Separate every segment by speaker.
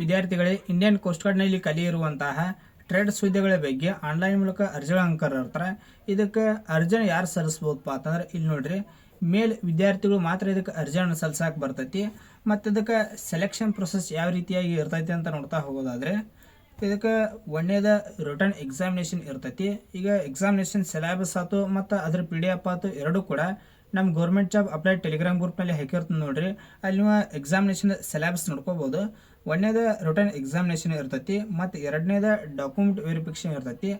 Speaker 1: ವಿದ್ಯಾರ್ಥಿಗಳೇ Indian coast ಗಾರ್ಡ್ನಲ್ಲಿ ಕಲಿಯಿರುವಂತಹ ಟ್ರೇಡ್ ಹುದ್ದೆಗಳ ಬಗ್ಗೆ ಆನ್ಲೈನ್ ಮೂಲಕ ಅರ್ಜಿಗಳ ಅಂಕರ್ ಇರ್ತಾರೆ. ಇದಕ್ಕೆ ಅರ್ಜಿನ ಯಾರು ಸಲ್ಲಿಸ್ಬೋದಪ್ಪ ಅಂತಂದ್ರೆ ಇಲ್ಲಿ ನೋಡ್ರಿ. ಮೇಲ್ ವಿದ್ಯಾರ್ಥಿಗಳು ಮಾತ್ರ ಇದಕ್ಕೆ ಅರ್ಜಿಯನ್ನು ಸಲ್ಲಿಸಕ್ಕೆ ಬರ್ತೈತಿ. ಮತ್ತು ಇದಕ್ಕೆ ಸೆಲೆಕ್ಷನ್ ಪ್ರೊಸೆಸ್ ಯಾವ ರೀತಿಯಾಗಿ ಇರ್ತೈತಿ ಅಂತ ನೋಡ್ತಾ ಹೋಗೋದಾದ್ರೆ, ಇದಕ್ಕೆ ಒಂದೇದ ರಿಟರ್ನ್ ಎಕ್ಸಾಮಿನೇಷನ್ ಇರ್ತೈತಿ. ಈಗ ಎಕ್ಸಾಮಿನೇಷನ್ ಸಿಲೆಬಸ್ ಆಯ್ತು ಮತ್ತು ಅದ್ರ ಪಿ ಡಿ ಎಫ್ ಆಯ್ತು ಎರಡೂ ಕೂಡ ನಮ್ಮ ಗೌರ್ಮೆಂಟ್ ಜಾಬ್ ಅಪ್ಲೈ ಟೆಲಿಗ್ರಾಮ್ ಗ್ರೂಪ್ನಲ್ಲಿ ಹಾಕಿರ್ತದೆ ನೋಡ್ರಿ. ಅಲ್ಲಿ ನೀವು ಎಕ್ಸಾಮಿನೇಷನ್ ಸಿಲೆಬಸ್ ನೋಡ್ಕೋಬೋದು. ಒಂದನೇದ ರಿಟರ್ನ್ ಎಕ್ಸಾಮಿನೇಷನ್ ಇರ್ತೈತಿ, ಮತ್ತು ಎರಡನೇದ ಡಾಕ್ಯುಮೆಂಟ್ ವೆರಿಫಿಕೇಷನ್ ಇರ್ತೈತಿ,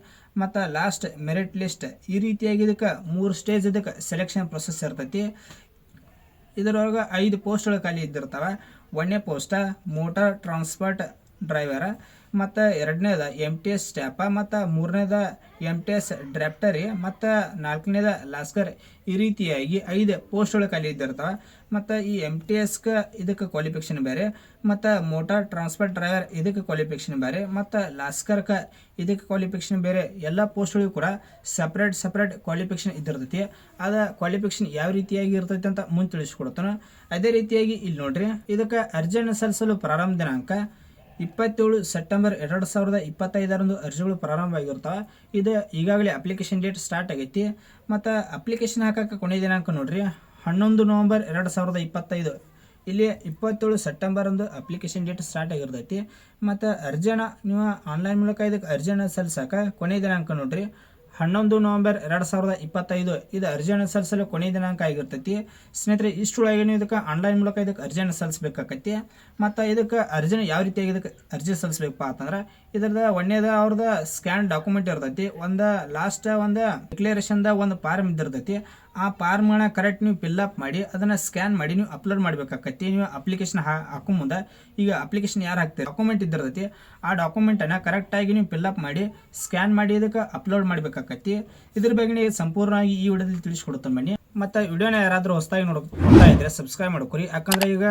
Speaker 1: ಮತ್ತು ಲಾಸ್ಟ್ ಮೆರಿಟ್ ಲಿಸ್ಟ್ ಈ ರೀತಿಯಾಗಿ ಇದಕ್ಕೆ ಮೂರು ಸ್ಟೇಜ್ ಇದಕ್ಕೆ ಸೆಲೆಕ್ಷನ್ ಪ್ರೊಸೆಸ್ ಇರ್ತೈತಿ. ಇದರೊಳಗೆ ಐದು ಪೋಸ್ಟ್ಗಳು ಖಾಲಿ ಇದ್ದಿರ್ತಾವೆ. ಒಂದನೇ ಪೋಸ್ಟ ಮೋಟಾರ್ ಟ್ರಾನ್ಸ್ಪೋರ್ಟ್ ಡ್ರೈವರ ಮತ್ತು ಎರಡನೇದ ಎಂ ಟಿ ಎಸ್ ಸ್ಟ್ಯಾಪ ಮತ್ತು ಮೂರನೇದ ಎಂ ಟಿ ಎಸ್ ಡ್ರ್ಯಾಪ್ಟರಿ ಮತ್ತು ನಾಲ್ಕನೇದ ಲಾಸ್ಕರ್ ಈ ರೀತಿಯಾಗಿ ಐದು ಪೋಸ್ಟ್ಗಳು ಖಾಲಿ ಇದ್ದಿರ್ತಾವೆ ಮತ್ತು ಈ ಎಂ ಟಿ ಎಸ್ಗೆ ಇದಕ್ಕೆ ಕ್ವಾಲಿಫಿಕೇಷನ್ ಬೇರೆ, ಮತ್ತು ಮೋಟಾರ್ ಟ್ರಾನ್ಸ್ಪೋರ್ಟ್ ಡ್ರೈವರ್ ಇದಕ್ಕೆ ಕ್ವಾಲಿಫಿಕೇಷನ್ ಬೇರೆ, ಮತ್ತು ಲಾಸ್ಕರ್ಕ ಇದಕ್ಕೆ ಕ್ವಾಲಿಫಿಕೇಷನ್ ಬೇರೆ, ಎಲ್ಲ ಪೋಸ್ಟ್ಗಳಿಗೂ ಕೂಡ ಸಪ್ರೇಟ್ ಸಪ್ರೇಟ್ ಕ್ವಾಲಿಫಿಕೇಷನ್ ಇದ್ದಿರ್ತೈತಿ. ಅದು ಕ್ವಾಲಿಫಿಕೇಷನ್ ಯಾವ ರೀತಿಯಾಗಿ ಇರ್ತೈತಿ ಅಂತ ಮುಂದೆ ತಿಳಿಸ್ಕೊಡ್ತಾನೆ. ಅದೇ ರೀತಿಯಾಗಿ ಇಲ್ಲಿ ನೋಡ್ರಿ, ಇದಕ್ಕೆ ಅರ್ಜಿಯನ್ನು ಸಲ್ಲಿಸಲು ಪ್ರಾರಂಭ ದಿನಾಂಕ ಇಪ್ಪತ್ತೇಳು ಸೆಪ್ಟೆಂಬರ್ ಎರಡು ಸಾವಿರದ ಇಪ್ಪತ್ತೈದರಂದು ಅರ್ಜಿಗಳು ಪ್ರಾರಂಭ ಆಗಿರ್ತಾವೆ ಇದು ಈಗಾಗಲೇ ಅಪ್ಲಿಕೇಶನ್ ಡೇಟ್ ಸ್ಟಾರ್ಟ್ ಆಗೈತಿ. ಮತ್ತು ಅಪ್ಲಿಕೇಶನ್ ಹಾಕಕ್ಕೆ ಕೊನೆಯ ದಿನಾಂಕ ನೋಡಿರಿ. ಹನ್ನೊಂದು ನವಂಬರ್ ಎರಡು ಸಾವಿರದ ಇಪ್ಪತ್ತೈದು. ಇಲ್ಲಿ ಇಪ್ಪತ್ತೇಳು ಸೆಪ್ಟೆಂಬರಂದು ಅಪ್ಲಿಕೇಶನ್ ಡೇಟ್ ಸ್ಟಾರ್ಟ್ ಆಗಿರ್ತೈತಿ. ಮತ್ತು ಅರ್ಜಿನ ನೀವು ಆನ್ಲೈನ್ ಮೂಲಕ ಇದಕ್ಕೆ ಅರ್ಜಿನ ಸಲ್ಲಿಸಕ್ಕೆ ಕೊನೆಯ ದಿನಾಂಕ ನೋಡ್ರಿ. ಹನ್ನೊಂದು ನವೆಂಬರ್ ಎರಡು ಸಾವಿರದ ಇಪ್ಪತ್ತೈದು, ಇದು ಅರ್ಜಿಯನ್ನು ಸಲ್ಲಿಸಲು ಕೊನೆಯ ದಿನಾಂಕ ಆಗಿರ್ತೈತಿ. ಸ್ನೇಹಿತರೆ ಇಷ್ಟೊಳಗೆ ಇದಕ್ಕೆ ಆನ್ಲೈನ್ ಮೂಲಕ ಇದಕ್ಕೆ ಅರ್ಜಿಯನ್ನು ಸಲ್ಲಿಸಬೇಕಾಕತಿ ಮತ್ತು ಇದಕ್ಕೆ ಅರ್ಜಿನ ಯಾವ ರೀತಿಯಾಗಿ ಇದಕ್ಕೆ ಅರ್ಜಿ ಸಲ್ಲಿಸ್ಬೇಕಪ್ಪ ಅಂತಂದ್ರೆ ಇದ್ರದ ಒಂದೇದ ಅವ್ರದ್ದು ಸ್ಕ್ಯಾನ್ ಡಾಕ್ಯುಮೆಂಟ್ ಇರ್ತೈತಿ. ಒಂದು ಲಾಸ್ಟ್ ಒಂದು ಡಿಕ್ಲೇರೇಷನ್ದ ಒಂದು ಫಾರ್ಮ್ ಇದ್ದಿರ್ತೈತಿ. ಆ ಫಾರ್ಮ್ಗಳನ್ನ ಕರೆಕ್ಟ್ ನೀವು ಫಿಲ್ಅಪ್ ಮಾಡಿ, ಅದನ್ನು ಸ್ಕ್ಯಾನ್ ಮಾಡಿ ನೀವು ಅಪ್ಲೋಡ್ ಮಾಡಬೇಕಾಗತ್ತೆ ನೀವು ಅಪ್ಲಿಕೇಶನ್ ಹಾಕೋ ಮುಂದೆ. ಈಗ ಅಪ್ಲಿಕೇಶನ್ ಯಾರು ಹಾಕ್ತೀರಿ? ಡಾಕ್ಯುಮೆಂಟ್ ಇದ್ದಿರ್ತೈತಿ. ಆ ಡಾಕ್ಯುಮೆಂಟನ್ನು ಕರೆಕ್ಟಾಗಿ ನೀವು ಫಿಲ್ಅಪ್ ಮಾಡಿ ಸ್ಕ್ಯಾನ್ ಮಾಡಿ ಇದಕ್ಕೆ ಅಪ್ಲೋಡ್ ಮಾಡಬೇಕಾಗತ್ತೆ ಇದ್ರ ಬಗ್ಗೆ ಸಂಪೂರ್ಣವಾಗಿ ಈ ವಿಡಿಯೋದಲ್ಲಿ ತಿಳಿಸ್ಕೊಡುತ್ತೆ ಬನ್ನಿ. ಮತ್ತು ವಿಡಿಯೋನ ಯಾರಾದರೂ ಹೊಸದಾಗಿ ನೋಡ್ ನೋಡ್ತಾ ಇದ್ರೆ ಸಬ್ಸ್ಕ್ರೈಬ್ ಮಾಡ್ಕೊರಿ. ಯಾಕಂದ್ರೆ ಈಗ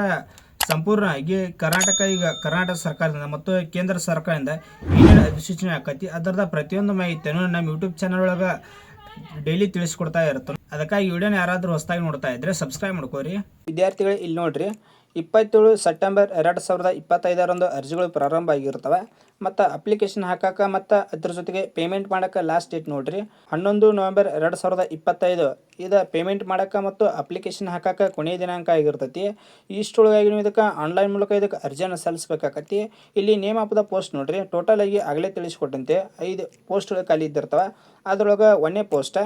Speaker 1: ಸಂಪೂರ್ಣವಾಗಿ ಕರ್ನಾಟಕ ಈಗ ಕರ್ನಾಟಕ ಸರ್ಕಾರದಿಂದ ಮತ್ತು ಕೇಂದ್ರ ಸರ್ಕಾರದಿಂದ ಏನೇನು ಅಧಿಸೂಚನೆ ಆಕತಿ. ಅದರದ ಪ್ರತಿಯೊಂದು ಮಾಹಿತಿಯನ್ನು ನಮ್ಮ ಯೂಟ್ಯೂಬ್ ಚಾನಲ್ ಒಳಗೆ ಡೈಲಿ ತಿಳಿಸ್ಕೊಡ್ತಾ ಇರುತ್ತೆ ಅದಕ್ಕಾಗಿ ವಿಡಿಯೋನ ಯಾರಾದರೂ ಹೊಸದಾಗಿ ನೋಡ್ತಾ ಇದ್ರೆ ಸಬ್ಸ್ಕ್ರೈಬ್ ಮಾಡ್ಕೋರಿ. ವಿದ್ಯಾರ್ಥಿಗಳು, ಇಲ್ಲಿ ನೋಡ್ರಿ, ಇಪ್ಪತ್ತೇಳು ಸೆಪ್ಟೆಂಬರ್ ಎರಡು ಸಾವಿರದ ಇಪ್ಪತ್ತೈದರಂದು ಅರ್ಜಿಗಳು ಪ್ರಾರಂಭ ಆಗಿರ್ತವೆ ಮತ್ತು ಅಪ್ಲಿಕೇಶನ್ ಹಾಕಕ್ಕೆ ಮತ್ತು ಅದ್ರ ಜೊತೆಗೆ ಪೇಮೆಂಟ್ ಮಾಡೋಕ್ಕೆ ಲಾಸ್ಟ್ ಡೇಟ್ ನೋಡಿರಿ. ಹನ್ನೊಂದು ನವೆಂಬರ್ ಎರಡು ಸಾವಿರದ ಇಪ್ಪತ್ತೈದು. ಇದು ಪೇಮೆಂಟ್ ಮಾಡೋಕ್ಕೆ ಮತ್ತು ಅಪ್ಲಿಕೇಶನ್ ಹಾಕಕ್ಕೆ ಕೊನೆಯ ದಿನಾಂಕ ಆಗಿರ್ತೈತಿ. ಇಷ್ಟೊಳಗಾಗಿ ನೀವು ಇದಕ್ಕೆ ಆನ್ಲೈನ್ ಮೂಲಕ ಇದಕ್ಕೆ ಅರ್ಜಿಯನ್ನು ಸಲ್ಲಿಸಬೇಕಾಗತ್ತಿ ಇಲ್ಲಿ ನೇಮ್ ಆಫ್ ದ ಪೋಸ್ಟ್ ನೋಡಿರಿ. ಟೋಟಲ್ ಆಗಿ ಆಗಲೇ ತಿಳಿಸ್ಕೊಟ್ಟಂತೆ. ಐದು ಪೋಸ್ಟ್ಗಳು ಖಾಲಿ ಇದ್ದಿರ್ತವೆ. ಅದ್ರೊಳಗೆ ಒಂದೇ ಪೋಸ್ಟ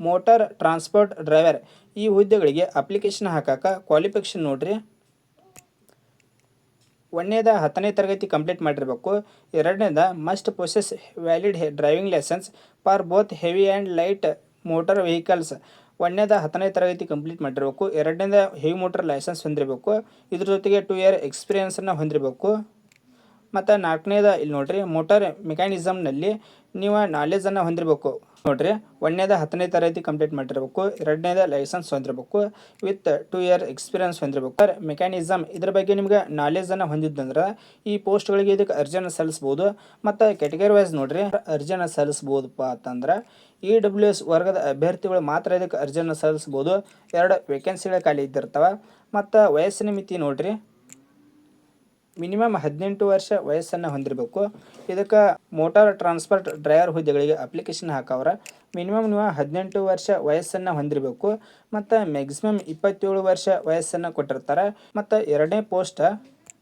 Speaker 1: ಮೋಟಾರ್ ಟ್ರಾನ್ಸ್ಪೋರ್ಟ್ ಡ್ರೈವರ್ ಈ ಹುದ್ದೆಗಳಿಗೆ ಅಪ್ಲಿಕೇಶನ್ ಹಾಕಕ್ಕೆ ಕ್ವಾಲಿಫಿಕೇಶನ್ ನೋಡ್ರಿ. ಒಂದನೇದ ಹತ್ತನೇ ತರಗತಿ ಕಂಪ್ಲೀಟ್ ಮಾಡಿರಬೇಕು. ಎರಡನೇದ must process valid driving licence for both heavy and light motor vehicles ಒಂದನೇದ ಹತ್ತನೇ ತರಗತಿ ಕಂಪ್ಲೀಟ್ ಮಾಡಿರಬೇಕು. ಎರಡನೇದ ಹೆವಿ ಮೋಟರ್ ಲೈಸೆನ್ಸ್ ಹೊಂದಿರಬೇಕು. ಇದ್ರ ಜೊತೆಗೆ ಟೂ ಇಯರ್ ಎಕ್ಸ್ಪೀರಿಯನ್ಸನ್ನು ಹೊಂದಿರಬೇಕು. ಮತ್ತು ನಾಲ್ಕನೇದ ಇಲ್ಲಿ ನೋಡ್ರಿ ಮೋಟಾರ್ ಮೆಕ್ಯಾನಿಸಮ್ನಲ್ಲಿ ನೀವು ನಾಲೆಜನ್ನು ಹೊಂದಿರಬೇಕು. ನೋಡ್ರಿ, ಒಂದನೇದ ಹತ್ತನೇ ತರಗತಿ ಕಂಪ್ಲೀಟ್ ಮಾಡಿರಬೇಕು, ಎರಡನೇದ ಲೈಸೆನ್ಸ್ ಹೊಂದಿರಬೇಕು ವಿತ್ ಟೂ ಇಯರ್ ಎಕ್ಸ್ಪೀರಿಯನ್ಸ್ ಹೊಂದಿರಬೇಕು. ಮೆಕ್ಯಾನಿಸಮ್ ಇದ್ರ ಬಗ್ಗೆ ನಿಮ್ಗೆ ನಾಲೆಜನ್ನು ಹೊಂದಿದ್ದಂದ್ರೆ ಈ ಪೋಸ್ಟ್ಗಳಿಗೆ ಇದಕ್ಕೆ ಅರ್ಜಿಯನ್ನು ಸಲ್ಲಿಸ್ಬೋದು. ಮತ್ತು ಕೆಟಗರಿ ವೈಸ್ ನೋಡ್ರಿ, ಅರ್ಜಿಯನ್ನು ಸಲ್ಲಿಸ್ಬೋದಪ್ಪ ಅಂತಂದ್ರೆ ಇ ಡಬ್ಲ್ಯೂ ಎಸ್ ವರ್ಗದ ಅಭ್ಯರ್ಥಿಗಳು ಮಾತ್ರ ಇದಕ್ಕೆ ಅರ್ಜಿಯನ್ನು ಸಲ್ಲಿಸ್ಬೋದು. ಎರಡು ವೇಕೆನ್ಸಿಗಳ ಖಾಲಿ ಇದ್ದಿರ್ತವೆ. ಮತ್ತು ವಯಸ್ಸಿನ ಮಿತಿ ನೋಡ್ರಿ ಮಿನಿಮಮ್ ಹದಿನೆಂಟು ವರ್ಷ ವಯಸ್ಸನ್ನು ಹೊಂದಿರಬೇಕು. ಇದಕ್ಕೆ ಮೋಟಾರ್ ಟ್ರಾನ್ಸ್ಪೋರ್ಟ್ ಡ್ರೈವರ್ ಹುದ್ದೆಗಳಿಗೆ ಅಪ್ಲಿಕೇಶನ್ ಹಾಕವ್ರ. ಮಿನಿಮಮ್ ನೀವು ಹದಿನೆಂಟು ವರ್ಷ ವಯಸ್ಸನ್ನು ಹೊಂದಿರಬೇಕು. ಮತ್ತು ಮ್ಯಾಕ್ಸಿಮಮ್ ಇಪ್ಪತ್ತೇಳು ವರ್ಷ ವಯಸ್ಸನ್ನು ಕೊಟ್ಟಿರ್ತಾರೆ. ಮತ್ತು ಎರಡನೇ ಪೋಸ್ಟ್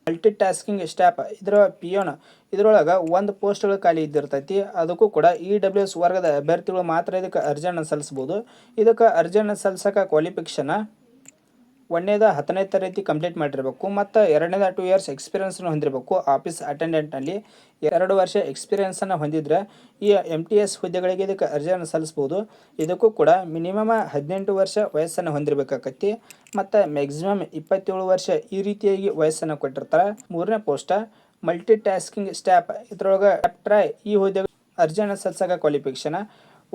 Speaker 1: ಮಲ್ಟಿ ಟಾಸ್ಕಿಂಗ್ ಸ್ಟಾಪ್ ಇದರ ಪಿಯೋನ ಇದರೊಳಗೆ ಒಂದು ಪೋಸ್ಟ್ಗಳು ಖಾಲಿ ಇದ್ದಿರ್ತೈತಿ. ಅದಕ್ಕೂ ಕೂಡ ಇ ಡಬ್ಲ್ಯೂ ಎಸ್ ವರ್ಗದ ಅಭ್ಯರ್ಥಿಗಳು ಮಾತ್ರ ಇದಕ್ಕೆ ಅರ್ಜಿಯನ್ನು ಸಲ್ಲಿಸ್ಬೋದು. ಇದಕ್ಕೆ ಅರ್ಜಿಯನ್ನು ಸಲ್ಲಿಸೋಕೆ ಕ್ವಾಲಿಫಿಕೇಷನ್ ಒಂದನೇದ ಹತ್ತನೇ ತರಗತಿ ಕಂಪ್ಲೀಟ್ ಮಾಡಿರಬೇಕು, ಮತ್ತು ಎರಡನೇದ ಟು ಇಯರ್ಸ್ ಎಕ್ಸ್ಪೀರಿಯನ್ಸನ್ನು ಹೊಂದಿರಬೇಕು. ಆಫೀಸ್ ಅಟೆಂಡೆಂಟ್ನಲ್ಲಿ ಎರಡು ವರ್ಷ ಎಕ್ಸ್ಪೀರಿಯನ್ಸನ್ನು ಹೊಂದಿದ್ರೆ ಈ ಎಂ ಟಿ ಎಸ್ ಹುದ್ದೆಗಳಿಗೆ ಇದಕ್ಕೆ ಅರ್ಜಿಯನ್ನು ಸಲ್ಲಿಸ್ಬೋದು. ಇದಕ್ಕೂ ಕೂಡ ಮಿನಿಮಮ್ ಹದಿನೆಂಟು ವರ್ಷ ವಯಸ್ಸನ್ನು ಹೊಂದಿರಬೇಕಾಗತ್ತಿ, ಮತ್ತು ಮ್ಯಾಕ್ಸಿಮಮ್ ಇಪ್ಪತ್ತೇಳು ವರ್ಷ ಈ ರೀತಿಯಾಗಿ ವಯಸ್ಸನ್ನು ಕೊಟ್ಟಿರ್ತಾರೆ. ಮೂರನೇ ಪೋಸ್ಟ ಮಲ್ಟಿ ಟಾಸ್ಕಿಂಗ್ ಸ್ಟ್ಯಾಪ್ ಇದರೊಳಗೆ ಟ್ರೈ ಈ ಹುದ್ದೆ ಅರ್ಜಿಯನ್ನು ಸಲ್ಲಿಸೋಕೆ ಕ್ವಾಲಿಫಿಕೇಷನ್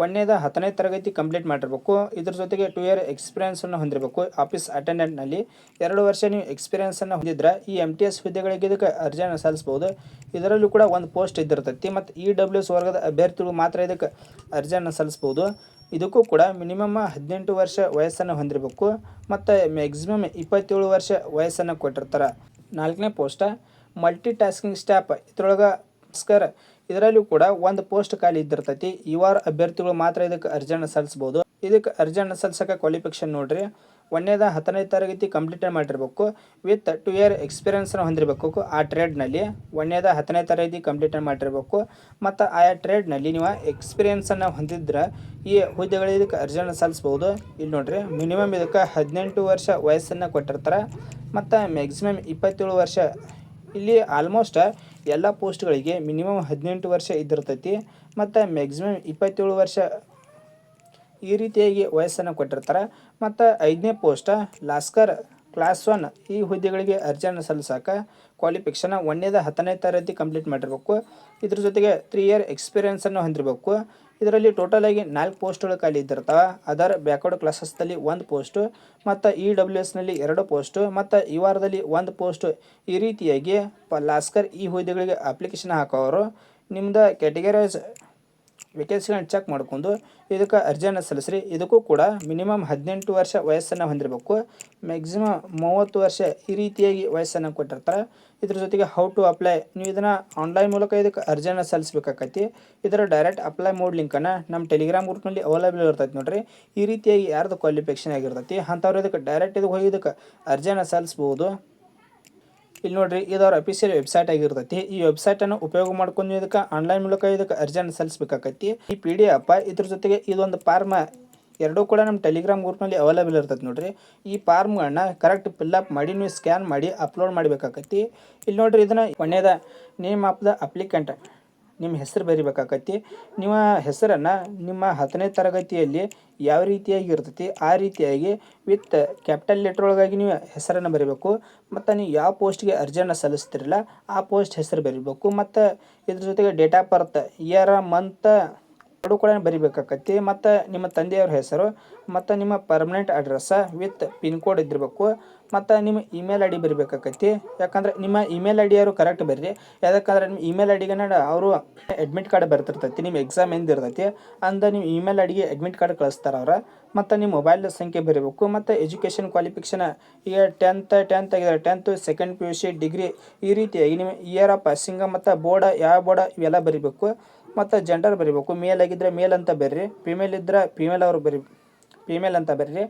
Speaker 1: ಒಂದನೇದ ಹತ್ತನೇ ತರಗತಿ ಕಂಪ್ಲೀಟ್ ಮಾಡಿರಬೇಕು. ಇದ್ರ ಜೊತೆಗೆ ಟೂ ಇಯರ್ ಎಕ್ಸ್ಪೀರಿಯನ್ಸನ್ನು ಹೊಂದಿರಬೇಕು. ಆಫೀಸ್ ಅಟೆಂಡೆಂಟ್ನಲ್ಲಿ ಎರಡು ವರ್ಷ ನೀವು ಎಕ್ಸ್ಪೀರಿಯನ್ಸನ್ನು ಹೊಂದಿದ್ರೆ ಈ ಎಂ ಟಿ ಎಸ್ ಹುದ್ದೆಗಳಿಗೆ ಇದಕ್ಕೆ ಅರ್ಜಿಯನ್ನು ಸಲ್ಲಿಸ್ಬೋದು. ಇದರಲ್ಲೂ ಕೂಡ ಒಂದು ಪೋಸ್ಟ್ ಇದ್ದಿರ್ತೈತಿ. ಮತ್ತು ಇ ಡಬ್ಲ್ಯೂ ಎಸ್ ವರ್ಗದ ಅಭ್ಯರ್ಥಿಗಳು ಮಾತ್ರ ಇದಕ್ಕೆ ಅರ್ಜಿಯನ್ನು ಸಲ್ಲಿಸ್ಬೋದು. ಇದಕ್ಕೂ ಕೂಡ ಮಿನಿಮಮ್ ಹದಿನೆಂಟು ವರ್ಷ ವಯಸ್ಸನ್ನು ಹೊಂದಿರಬೇಕು. ಮತ್ತು ಮ್ಯಾಕ್ಸಿಮಮ್ ಇಪ್ಪತ್ತೇಳು ವರ್ಷ ವಯಸ್ಸನ್ನು ಕೊಟ್ಟಿರ್ತಾರೆ. ನಾಲ್ಕನೇ ಪೋಸ್ಟ ಮಲ್ಟಿ ಟಾಸ್ಕಿಂಗ್ ಸ್ಟಾಪ್ ಇದ್ರೊಳಗೆ ಸ್ಕರ್ ಇದರಲ್ಲೂ ಕೂಡ ಒಂದು ಪೋಸ್ಟ್ ಖಾಲಿ ಇದ್ದಿರ್ತೈತಿ. ಇವಾರ ಅಭ್ಯರ್ಥಿಗಳು ಮಾತ್ರ ಇದಕ್ಕೆ ಅರ್ಜಿಯನ್ನು ಸಲ್ಲಿಸ್ಬೋದು. ಇದಕ್ಕೆ ಅರ್ಜಿಯನ್ನು ಸಲ್ಲಿಸೋಕೆ ಕ್ವಾಲಿಫಿಕೇಶನ್ ನೋಡ್ರಿ. ಒಂದೇದ ಹತ್ತನೇ ತರಗತಿ ಕಂಪ್ಲೀಟ್ ಮಾಡಿರ್ಬೇಕು? ವಿತ್ ಟು ಇಯರ್ ಎಕ್ಸ್ಪೀರಿಯನ್ಸನ್ನು ಹೊಂದಿರಬೇಕು. ಆ ಟ್ರೇಡ್ನಲ್ಲಿ ಒಂದೇದ ಹತ್ತನೇ ತರಗತಿ ಕಂಪ್ಲೀಟ್ ಮಾಡಿರಬೇಕು? ಮತ್ತು ಆಯಾ ಟ್ರೇಡ್ನಲ್ಲಿ ನೀವು ಎಕ್ಸ್ಪೀರಿಯನ್ಸನ್ನು ಹೊಂದಿದ್ರೆ ಈ ಹುದ್ದೆಗಳು ಇದಕ್ಕೆ ಅರ್ಜಿಯನ್ನು ಸಲ್ಲಿಸ್ಬೋದು. ಇಲ್ಲಿ ನೋಡ್ರಿ ಮಿನಿಮಮ್ ಇದಕ್ಕೆ ಹದಿನೆಂಟು ವರ್ಷ ವಯಸ್ಸನ್ನು ಕೊಟ್ಟಿರ್ತಾರೆ. ಮತ್ತು ಮ್ಯಾಕ್ಸಿಮಮ್ ಇಪ್ಪತ್ತೇಳು ವರ್ಷ. ಇಲ್ಲಿ ಆಲ್ಮೋಸ್ಟ್ ಎಲ್ಲ ಪೋಸ್ಟ್ಗಳಿಗೆ ಮಿನಿಮಮ್ ಹದಿನೆಂಟು ವರ್ಷ ಇದ್ದಿರ್ತೈತಿ ಮತ್ತು ಮ್ಯಾಕ್ಸಿಮಮ್ ಇಪ್ಪತ್ತೇಳು ವರ್ಷ ಈ ರೀತಿಯಾಗಿ ವಯಸ್ಸನ್ನು ಕೊಟ್ಟಿರ್ತಾರೆ. ಮತ್ತು ಐದನೇ ಪೋಸ್ಟ, ಲಾಸ್ಕರ್ ಕ್ಲಾಸ್ ಒನ್ ಈ ಹುದ್ದೆಗಳಿಗೆ ಅರ್ಜಿಯನ್ನು ಸಲ್ಲಿಸೋಕೆ ಕ್ವಾಲಿಫಿಕೇಷನ್ ಒಂದೇದ ಹತ್ತನೇ ತರಗತಿ ಕಂಪ್ಲೀಟ್ ಮಾಡಿರಬೇಕು. ಇದ್ರ ಜೊತೆಗೆ ತ್ರೀ ಇಯರ್ ಎಕ್ಸ್ಪೀರಿಯನ್ಸನ್ನು ಹೊಂದಿರಬೇಕು. ಇದರಲ್ಲಿ ಟೋಟಲ್ ಆಗಿ ನಾಲ್ಕು ಪೋಸ್ಟ್ಗಳು ಖಾಲಿ ಇದ್ದಿರ್ತಾವೆ. ಅದರ ಬ್ಯಾಕ್ವರ್ಡ್ ಕ್ಲಾಸಸ್ದಲ್ಲಿ ಒಂದು ಪೋಸ್ಟು ಮತ್ತು ಇ ಡಬ್ಲ್ಯೂ ಎಸ್ನಲ್ಲಿ ಎರಡು ಪೋಸ್ಟು ಮತ್ತು ಈ ವಾರದಲ್ಲಿ ಒಂದು ಪೋಸ್ಟು ಈ ರೀತಿಯಾಗಿ ಲಾಸ್ಕರ್ ಈ ಹುದ್ದೆಗಳಿಗೆ ಅಪ್ಲಿಕೇಶನ್ ಹಾಕೋರು ನಿಮ್ದು ಕ್ಯಾಟಗರೈಸ್ ವೇಕೆನ್ಸಿಗಳನ್ನ ಚೆಕ್ ಮಾಡ್ಕೊಂಡು ಇದಕ್ಕೆ ಅರ್ಜಿಯನ್ನು ಸಲ್ಲಿಸ್ರಿ. ಇದಕ್ಕೂ ಕೂಡ ಮಿನಿಮಮ್ ಹದಿನೆಂಟು ವರ್ಷ ವಯಸ್ಸನ್ನು ಹೊಂದಿರಬೇಕು. ಮ್ಯಾಕ್ಸಿಮಮ್ ಮೂವತ್ತು ವರ್ಷ ಈ ರೀತಿಯಾಗಿ ವಯಸ್ಸನ್ನು ಕೊಟ್ಟಿರ್ತಾರೆ. ಇದ್ರ ಜೊತೆಗೆ ಹೌ ಟು ಅಪ್ಲೈ ನೀವು ಇದನ್ನು ಆನ್ಲೈನ್ ಮೂಲಕ ಇದಕ್ಕೆ ಅರ್ಜಿಯನ್ನು ಸಲ್ಲಿಸ್ಬೇಕಾಕತಿ. ಇದರ ಡೈರೆಕ್ಟ್ ಅಪ್ಲೈ ಮೋಡ್ ಲಿಂಕನ್ನು ನಮ್ಮ ಟೆಲಿಗ್ರಾಮ್ ಗ್ರೂಪ್ನಲ್ಲಿ ಅವೈಲೇಬಲ್ ಇರ್ತೈತೆ ನೋಡಿರಿ. ಈ ರೀತಿಯಾಗಿ ಯಾರ್ದು ಕ್ವಾಲಿಫಿಕೇಷನ್ ಆಗಿರ್ತೈತಿ, ಅಂಥವ್ರು ಇದಕ್ಕೆ ಡೈರೆಕ್ಟ್ ಇದಕ್ಕೆ ಹೋಗಿ ಇದಕ್ಕೆ ಅರ್ಜಿಯನ್ನು ಸಲ್ಲಿಸ್ಬೋದು. ಇಲ್ಲಿ ನೋಡ್ರಿ, ಇದು ಅವ್ರ ಅಫಿಷಿಯಲ್ ವೆಬ್ಸೈಟ್ ಆಗಿರ್ತೈತಿ. ಈ ವೆಬ್ಸೈಟ್ ಅನ್ನು ಉಪಯೋಗ ಮಾಡ್ಕೊಂಡು ಇದಕ್ಕೆ ಆನ್ಲೈನ್ ಮೂಲಕ ಇದಕ್ಕೆ ಅರ್ಜಿಯನ್ನು ಸಲ್ಲಿಸಬೇಕಾಗತ್ತಿ ಈ ಪಿ ಡಿ ಎಫ್ ಇದ್ರ ಜೊತೆಗೆ ಇದೊಂದು ಫಾರ್ಮ್ ಎರಡೂ ಕೂಡ ನಮ್ಮ ಟೆಲಿಗ್ರಾಮ್ ಗ್ರೂಪ್ನಲ್ಲಿ ಅವೈಲೇಬಲ್ ಇರ್ತೈತೆ ನೋಡ್ರಿ. ಈ ಫಾರ್ಮ್ಗಳನ್ನ ಕರೆಕ್ಟ್ ಫಿಲ್ಅಪ್ ಮಾಡಿ, ನೀವು ಸ್ಕ್ಯಾನ್ ಮಾಡಿ ಅಪ್ಲೋಡ್ ಮಾಡಬೇಕಾಗತ್ತಿ ಇಲ್ಲಿ ನೋಡ್ರಿ, ಇದನ್ನ ಒಣ್ಣೆದ ನೇಮ್ ಆಫ್ ದ ಅಪ್ಲಿಕೆಂಟ್ ನಿಮ್ಮ ಹೆಸರು ಬರಿಬೇಕಾಕತಿ ನಿಮ್ಮ ಹೆಸರನ್ನು ನಿಮ್ಮ ಹತ್ತನೇ ತರಗತಿಯಲ್ಲಿ ಯಾವ ರೀತಿಯಾಗಿ ಇರ್ತೈತಿ, ಆ ರೀತಿಯಾಗಿ ವಿತ್ ಕ್ಯಾಪಿಟಲ್ ಲೆಟರ್ ಒಳಗಾಗಿ ನೀವು ಹೆಸರನ್ನು ಬರಿಬೇಕು. ಮತ್ತು ನೀವು ಯಾವ ಪೋಸ್ಟ್ಗೆ ಅರ್ಜಿಯನ್ನು ಸಲ್ಲಿಸ್ತಿರಲ್ಲ, ಆ ಪೋಸ್ಟ್ ಹೆಸರು ಬರಿಬೇಕು. ಮತ್ತು ಇದ್ರ ಜೊತೆಗೆ date of birth, year, month ಎರಡು ಕೂಡ ಬರಿಬೇಕಾಕತಿ ಮತ್ತು ನಿಮ್ಮ ತಂದೆಯವ್ರ ಹೆಸರು, ಮತ್ತು ನಿಮ್ಮ permanent address with pin code ಇದ್ದಿರಬೇಕು. ಮತ್ತು ನಿಮ್ಮ ಇಮೇಲ್ ಐ ಡಿ ಬರಿಬೇಕಾಕತಿ ಯಾಕಂದ್ರೆ ನಿಮ್ಮ ಇಮೇಲ್ ಐ ಡಿ ಕರೆಕ್ಟ್ ಬರ್ರಿ. ಯಾಕಂದ್ರೆ ನಿಮ್ಮ ಇಮೇಲ್ ಐ ಡಿಗೆ ಅವರು ಅಡ್ಮಿಟ್ ಕಾರ್ಡ್ ಬರ್ತಿರ್ತೈತಿ, ನಿಮ್ಮ ಎಕ್ಸಾಮ್ ಎಂದು ಇರ್ತೈತಿ. ಅಂದ ನಿಮ್ಮ ಇಮೇಲ್ ಐ ಡಿಗೆ ಅಡ್ಮಿಟ್ ಕಾರ್ಡ್ ಕಳಿಸ್ತಾರೆ ಅವ್ರ. ಮತ್ತು ನಿಮ್ಮ ಮೊಬೈಲ್ ಸಂಖ್ಯೆ ಬರೀಬೇಕು. ಮತ್ತು ಎಜುಕೇಷನ್ ಕ್ವಾಲಿಫಿಕೇಷನ್ ಈಗ ಟೆಂತ್ ಟೆಂತ್ ಆಗಿದ್ದಾರೆ tenth second P U C degree ಈ ರೀತಿಯಾಗಿ ನಿಮ್ಮ ಇಯರ್ ಆಫ್ ಪಾಸಿಂಗ ಮತ್ತು ಬೋರ್ಡ ಯಾವ ಬೋರ್ಡ ಇವೆಲ್ಲ ಬರಿಬೇಕು. ಮತ್ತು ಜೆಂಡರ್ ಬರಿಬೇಕು. ಮೇಲ್ ಆಗಿದ್ರೆ ಮೇಲ್ ಅಂತ ಬರ್ರಿ ಫಿಮೇಲ್ ಇದ್ದರೆ ಫಿಮೇಲ್ ಅವರು ಬರಿ ಫಿಮೇಲ್ ಅಂತ ಬರ್ರಿ.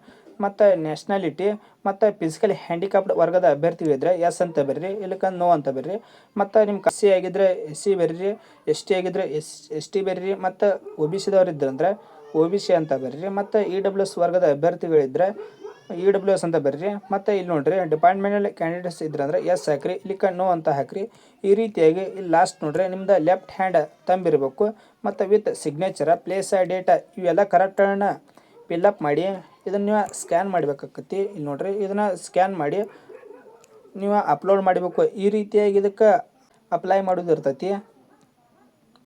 Speaker 1: ಮತ್ತು ನ್ಯಾಷನಾಲಿಟಿ ಮತ್ತು ಫಿಸಿಕಲಿ ಹ್ಯಾಂಡಿಕ್ಯಾಪ್ಡ್ ವರ್ಗದ ಅಭ್ಯರ್ಥಿಗಳಿದ್ರೆ ಎಸ್ ಅಂತ ಬರ್ರಿ, ಇಲ್ಲಕಂದ್ರೆ ನೋ ಅಂತ ಬರ್ರಿ. ಮತ್ತು ನಿಮ್ಮ ಸಿ ಆಗಿದ್ದರೆ ಎಸ್ ಸಿ ಬರ್ರಿ ಎಸ್ ಟಿ ಆಗಿದ್ರೆ ಎಸ್ ಎಸ್ ಟಿ ಬರ್ರಿ. ಮತ್ತು ಒ ಬಿ ಸಿದವ್ರು ಇದ್ರಂದ್ರೆ ಒ ಬಿ ಸಿ ಅಂತ ಬರ್ರಿ. ಮತ್ತು ಇ ಡಬ್ಲ್ಯೂ ಎಸ್ ವರ್ಗದ ಅಭ್ಯರ್ಥಿಗಳಿದ್ರೆ ಇ ಡಬ್ಲ್ಯೂ ಎಸ್ ಅಂತ ಬರ್ರಿ. ಮತ್ತು ಇಲ್ಲಿ ನೋಡ್ರಿ ಡಿಪಾರ್ಟ್ಮೆಂಟಲ್ಲಿ ಕ್ಯಾಂಡಿಡೇಟ್ಸ್ ಇದ್ರಂದ್ರೆ ಎಸ್ ಹಾಕ್ರಿ ಇಲ್ಲಿಕ ನೋ ಅಂತ ಹಾಕ್ರಿ. ಈ ರೀತಿಯಾಗಿ ಇಲ್ಲಿ ಲಾಸ್ಟ್ ನೋಡ್ರಿ, ನಿಮ್ದು ಲೆಫ್ಟ್ ಹ್ಯಾಂಡ್ ತಂಬಿರಬೇಕು. ಮತ್ತು ವಿತ್ ಸಿಗ್ನೇಚರ ಪ್ಲೇಸ್ ಡೇಟ ಇವೆಲ್ಲ ಕರೆಕ್ಟನ್ನು ಫಿಲ್ಲಪ್ ಮಾಡಿ, ಇದನ್ನು ನೀವು ಸ್ಕ್ಯಾನ್ ಮಾಡಬೇಕಾಕತಿ ಇಲ್ಲಿ ನೋಡ್ರಿ, ಇದನ್ನು ಸ್ಕ್ಯಾನ್ ಮಾಡಿ, ನೀವು ಅಪ್ಲೋಡ್ ಮಾಡಬೇಕು. ಈ ರೀತಿಯಾಗಿ ಇದಕ್ಕೆ ಅಪ್ಲೈ ಮಾಡೋದು